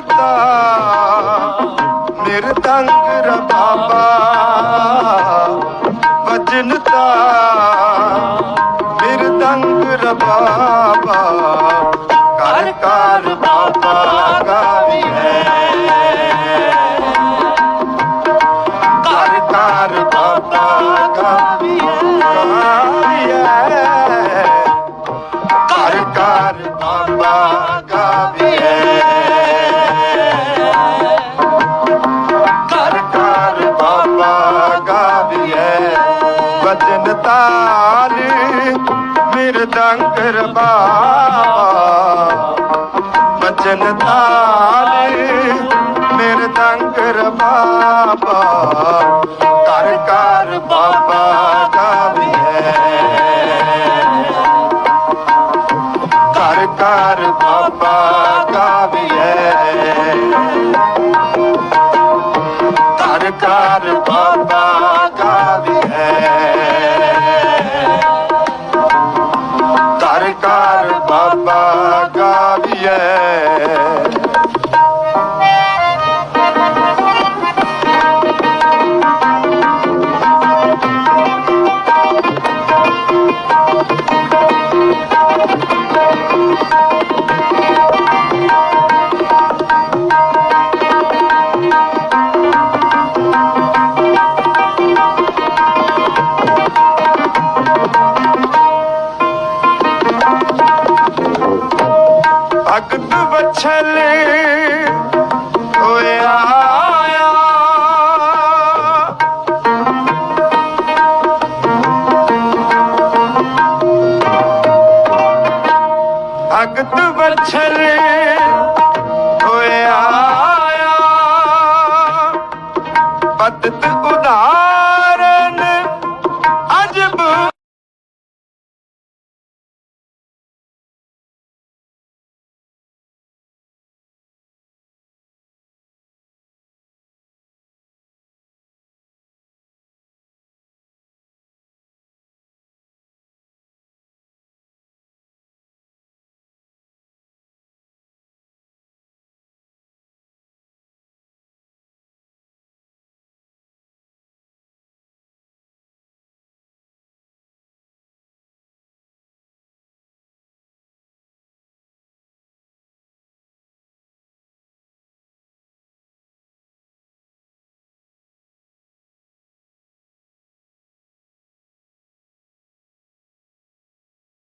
ਕਰਦਾ। ਨਿਰਦੰਗ ਰਬਾਬਾ ਮੇਰੇ ਬਾਬਾ। ਵਜਨ ਤਾਲ ਮੇਰੇ ਬਾਬਾ। ਕਰ ਕਰ ਬਾਬਾ ਗਾਵੀਏ ਕਰ ਕਰ ਬਾਬਾ ਗਾਵੀਏ ਕਰ ਕਰ ਬਾਬਾ ਗਾਵੀ ਭਗਤ ਵਛਲ ਹੋਇਆ ਭਗਤ ਵਛਲ ਹੋਇਆ ਪਤਤ